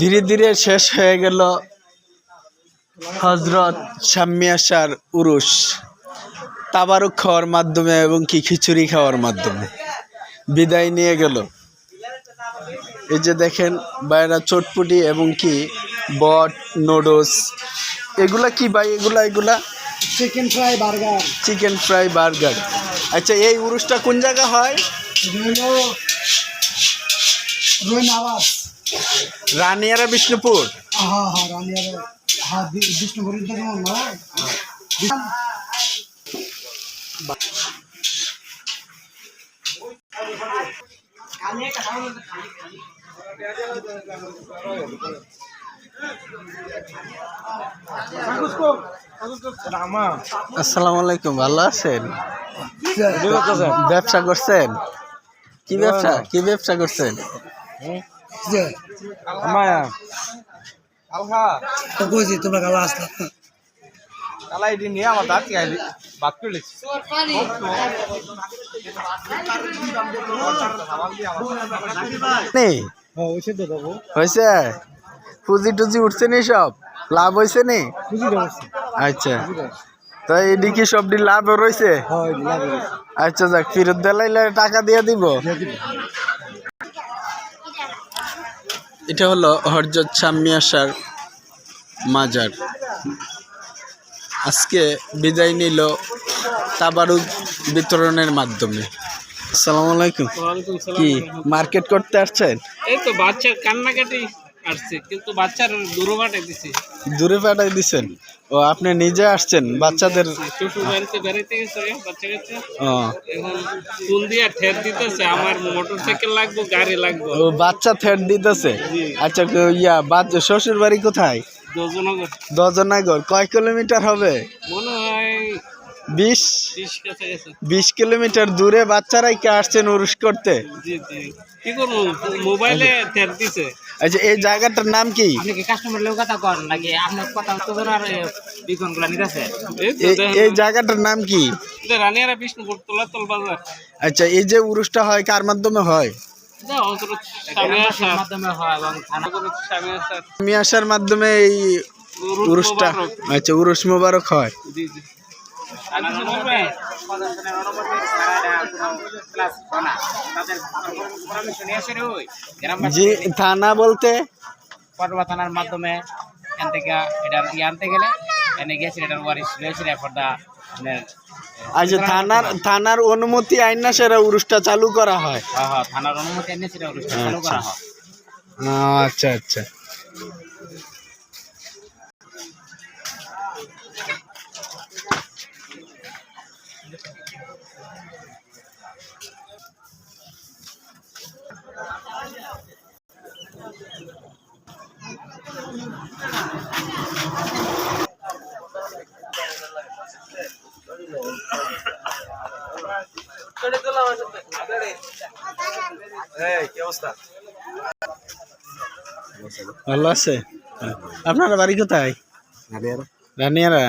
ধীরে ধীরে শেষ হয়ে গেল হজরত শাম্মিয়াসার উরুস তাবারুক খাওয়ার মাধ্যমে এবং কি খিচুড়ি খাওয়ার মাধ্যমে। বিদায় নিয়ে গেল। এই যে দেখেন বাইরা চটপুটি এবং কি বট নুডলস। এগুলা কি ভাই? এগুলা এগুলা? Chicken fry burger chicken fry burger আচ্ছা এই উরুসটা কোন জায়গা হয়? রানিয়ারা বিষ্ণুপুর? হ্যাঁ হ্যাঁ রানিয়ার। হ্যাঁ বি- বিষ্ণুপুরের দিকে না আসসালামু আলাইকুম ভালো আছেন? ব্যবসা করছেন? কি ব্যবসা? কি ব্যবসা করছেন? তো কইছি তোমরা কালো আসলা। হ্যাঁ হয়েছে পুঁজি টুজি উঠছে নি সব? লাভ হয়েছে নি? আচ্ছা। তো এদিকে সবটি লাভ রয়েছে হ্যাঁ আচ্ছা যাক ফেরত দিলাইলে টাকা দিয়ে দিব। এটা হলো হরজত শাম্মিয়াসার মাজার। আজকে বিদায় নিল তাবারুদ বিতরণের মাধ্যমে। আসসালামু আলাইকুম। কি মার্কেট করতে আসছেন? এই তো বাচ্চার কান্নাকাটি। আসছে কিন্তু বাচ্চার দূরবাটে দিছি। দূরে পাঠাই দিছেন? ও আপনি নিজে আসছেন বাচ্চাদের? শ্বশুর বাড়িতে বেড়াইতে গেছে বাচ্চা কাচ্চা। এখন ফুল দিয়া ঠের দিতেছে আমার মোটর সাইকেল লাগবে গাড়ি লাগবে। ও বাচ্চা থেট দিতেছে? আচ্ছা ইয়া বাচ্চা শ্বশুর বাড়ি কোথায়? দজনগর। দজনাগর। কয় কিলোমিটার হবে? মনে বিশ? বিশ কিলোমিটার দূরে বাচ্চারাই কে আসছেন উরুস করতে। জি জি। কি করব? মোবাইলে ঠের দিছে। আচ্ছা এই জায়গাটার নাম কি? এই জায়গাটার নাম কি? এটা রানিয়ারা বিষ্ণুপুর তোলাতল বাজার। আচ্ছা এই যে উরুসটা হয় কার মাধ্যমে হয়? মাধ্যমে হয় এই উরুস উরুসটা আচ্ছা উরুস মোবারক হয়। জি জি থানা অনুমতি ছাড়া এটা কোনো ক্লাস হয় না তাদের পরামর্শ নিয়ে এসে ওই গ্রামবাসী। জি থানা বলতে? পটুয়া থানার মাধ্যমে এখান থেকে এটা ইয়ে আনতে গেলে এনে গেছে এটার ওয়ারিশ রয়েছে ফর দা আচ্ছা থানার থানার অনুমতি আইন না সেরা উরুসটা চালু করা হয়? হ্যাঁ হ্যাঁ থানার অনুমতি এনে সেটা অনুষ্ঠান চালু করা হয়। আচ্ছা আচ্ছা। ভালো আছে? আপনার বাড়ি কোথায়? রানিয়ারা?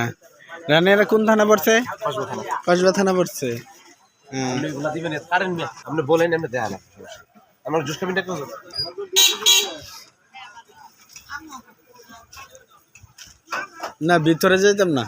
রানিয়ারা কোন থানা পড়ছে? কসবা থানা। পড়ছে। আপনি বলেন দেয়া না আমার জুস কামিনটা না ভিতরে যেতাম না।